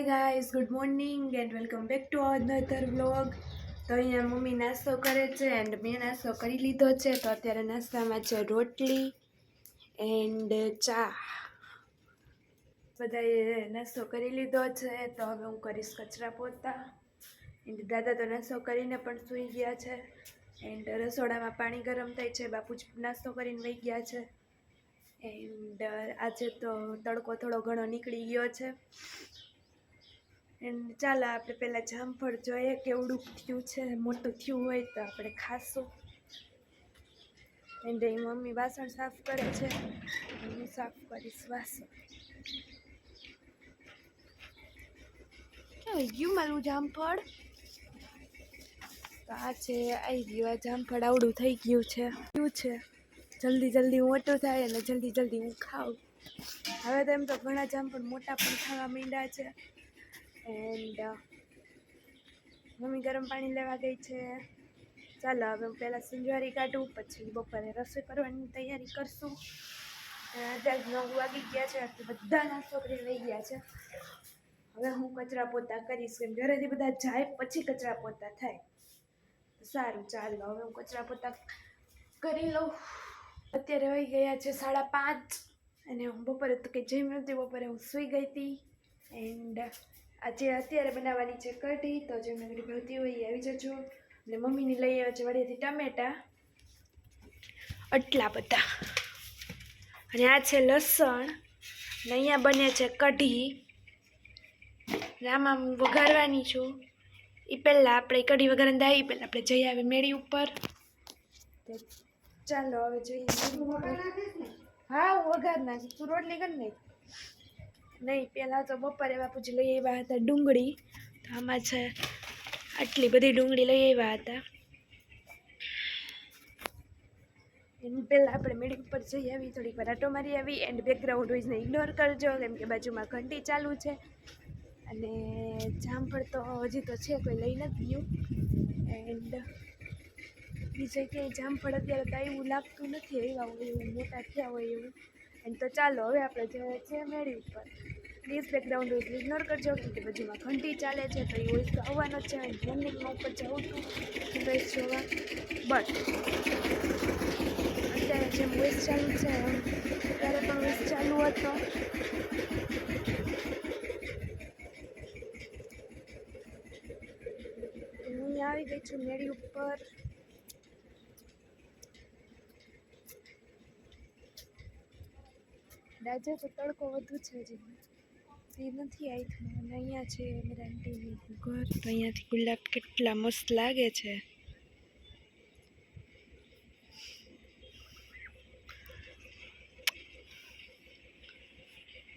Hi guys good morning and welcome back to another vlog તો અહીંયા mummy નાસ્તો કરે છે એન્ડ મેં નાસ્તો કરી લીધો છે. તો અત્યારે નાસ્તામાં છે રોટલી એન્ડ ચા. બધાએ નાસ્તો કરી લીધો છે. તો હવે હું કરીશ કચરા પોતા. એન્ડ દાદા તો નાસ્તો કરીને પણ સૂઈ ગયા છે. એન્ડ રસોડામાં પાણી ગરમ થાય છે. બાપુજી નાસ્તો કરીને વહી ગયા છે. એન્ડ આજે તો તડકો થોડો ઘણો નીકળી ગયો છે. એન્ડ ચાલો આપણે પહેલાં જામફળ જોઈએ કેવડું થયું છે, મોટું થયું હોય તો આપણે ખાશું. એન્ડ એ મમ્મી વાસણ સાફ કરે છે. હું સાફ કરીશ વાસણ. ક્યાં ગયું મારું જામફળ? તો આ છે, આવી ગયું આ જામફળ આવડું થઈ ગયું છે. શું છે. જલ્દી જલ્દી મોટું થાય અને જલ્દી જલ્દી હું ખાઉં. હવે તો એમ તો ઘણા જામફળ મોટા પણ થવા માંડ્યા છે. એન્ડ મમ્મી ગરમ પાણી લેવા ગઈ છે. ચાલો, હવે હું પહેલાં સિંજવારી કાઢું, પછી બપોરે રસોઈ કરવાની તૈયારી કરશું. અત્યારે નવ વાગી ગયા છે એટલે બધાના છોકરી લઈ ગયા છે. હવે હું કચરા પોતા કરીશ, કેમ ઘરેથી બધા જાય, પછી કચરા પોતા થાય. સારું, ચાલો, હવે હું કચરા પોતા કરી લઉં. અત્યારે વહી ગયા છે સાડા પાંચ, અને હું બપોરે તો કંઈ જમી નથી, બપોરે હું સૂઈ ગઈ હતી. એન્ડ આજે અત્યારે બનાવવાની છે કઢી, તો જે મેં ભાવતી હોય એ આવી જજો. અને મમ્મીને લઈ આવ્યા છે વડિયાથી ટમેટા. આટલા બધા. અને આ છે લસણ. અને અહીંયા બને છે કઢી. આમાં હું વઘારવાની છું. એ પહેલાં આપણે કઢી વઘારને દાવી પહેલાં આપણે જઈ આવે મેળી ઉપર. ચાલો, હવે જઈએ. હા, હું વઘાર નાખીશ. તું રોટલી કરી નાખ નહીં, પહેલાં તો બપોરે બાપુજી લઈ આવ્યા હતા ડુંગળી. તો આમાં છે, આટલી બધી ડુંગળી લઈ આવ્યા હતા. એની પહેલાં આપણે મેડિક ઉપર જઈ આવી, થોડીક વાર મારી આવી એન્ડ બેકગ્રાઉન્ડ વોઇસને ઇગ્નોર કરજો, કેમ કે બાજુમાં ઘંટી ચાલુ છે. અને જામફળ તો હજી તો છે, કોઈ લઈ નથી ગયું. એન્ડ બીજે ક્યાંય જામફળ અત્યારે તો એવું લાગતું નથી આવ્યા હોય એવું, મોટા થયા હોય એવું. એમ તો ચાલો, હવે આપણે જે છીએ મેળી ઉપર. પ્લીઝ બેકગ્રાઉન્ડ વોઇસ ઇગ્નોર કરજો, કેમ કે બાજુમાં ઘંટી ચાલે છે, તો એ વોઇસ તો આવવાનો જ છે મોર્નિંગમાં ઉપર જાઉં છું વોઇસ જોવા. બટ અત્યારે જેમ વોઇસ ચાલુ છે, એમ, ત્યારે પણ વોઇસ ચાલુ હતો. હું આવી ગઈ છું મેળી ઉપર. આજે તો તડકો વધુ છે હજી એ નથી આવી અને અહીંયા છે અમારા આંટીનું ઘર. તો અહીંયાથી ગુલાબ કેટલા મસ્ત લાગે છે.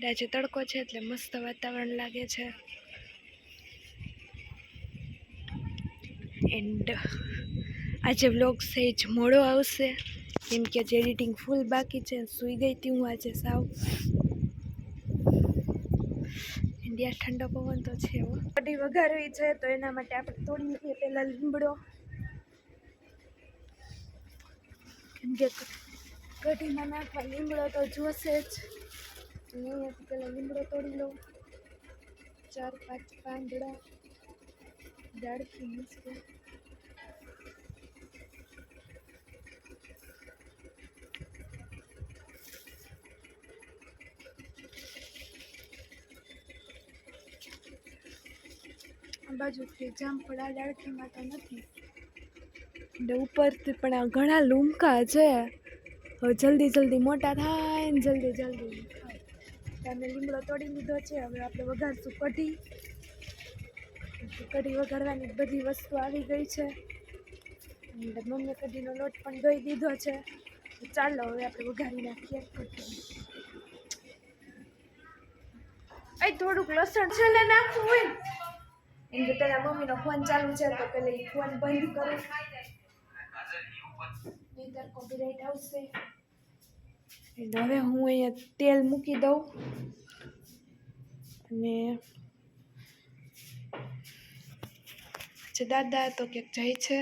આજે તડકો છે એટલે મસ્ત વાતાવરણ લાગે છે. એન્ડ આજે વ્લોગ સહેજ મોડો આવશે. કેમ કે આજે એડિટિંગ ફૂલ બાકી છે સૂઈ ગઈ હતી હું આજે સાવ. ઇન્ડિયા ઠંડો પવન તો છે એવો કઢી વઘારવી છે તો એના માટે આપણે તોડી લઈએ પહેલાં લીમડો. કેમ કે કઢીમાં નાખવા લીમડો તો જોશે જ. અહીંયાથી પહેલાં લીમડો તોડી લઉં. ચાર, પાંચ પાંદડા. દાળથી મસ્ત. આ બાજુથી જામફળ આડા ડાળખીમાં તો નથી. એટલે ઉપરથી પણ આ ઘણા લૂમકા છે. હવે જલ્દી જલ્દી મોટા થાય ને જલ્દી જલ્દી થાય. અમે લીમડો તોડી લીધો છે. હવે આપણે વઘારશું કઢી. કઢી વઘારવાની બધી વસ્તુ આવી ગઈ છે. મમ્મી કઢીનો લોટ પણ ધોઈ દીધો છે. ચાલો હવે આપણે વઘારી નાખીએ કઢી. એ થોડુંક લસણ છે ને નાખવું હોય એમ કે પેલા મમ્મીનો ફોન ચાલુ છે તો પેલા એ ફોન બંધ કરો. નહીતર કોપીરાઇટ આવશે. એટલે હવે હું અહીંયા તેલ મૂકી દઉં. અને છે દાદા તો ક્યાંક જાય છે.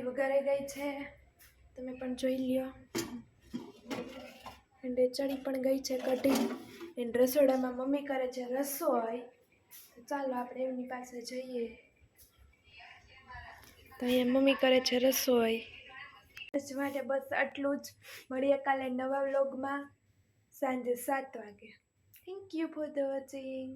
કઢી વઘારાઈ ગઈ છે. તમે પણ જોઈ લ્યો. એન્ડ ચડી પણ ગઈ છે કઢી. એન્ડ રસોડામાં મમ્મી કરે છે રસોઈ તો ચાલો આપણે એમની પાસે જઈએ. તો અહીંયા મમ્મી કરે છે રસોઈ આજ માટે બસ આટલું જ. મળીએ કાલે નવા વ્લોગમાં. સાંજે સાત વાગે. Thank you for the watching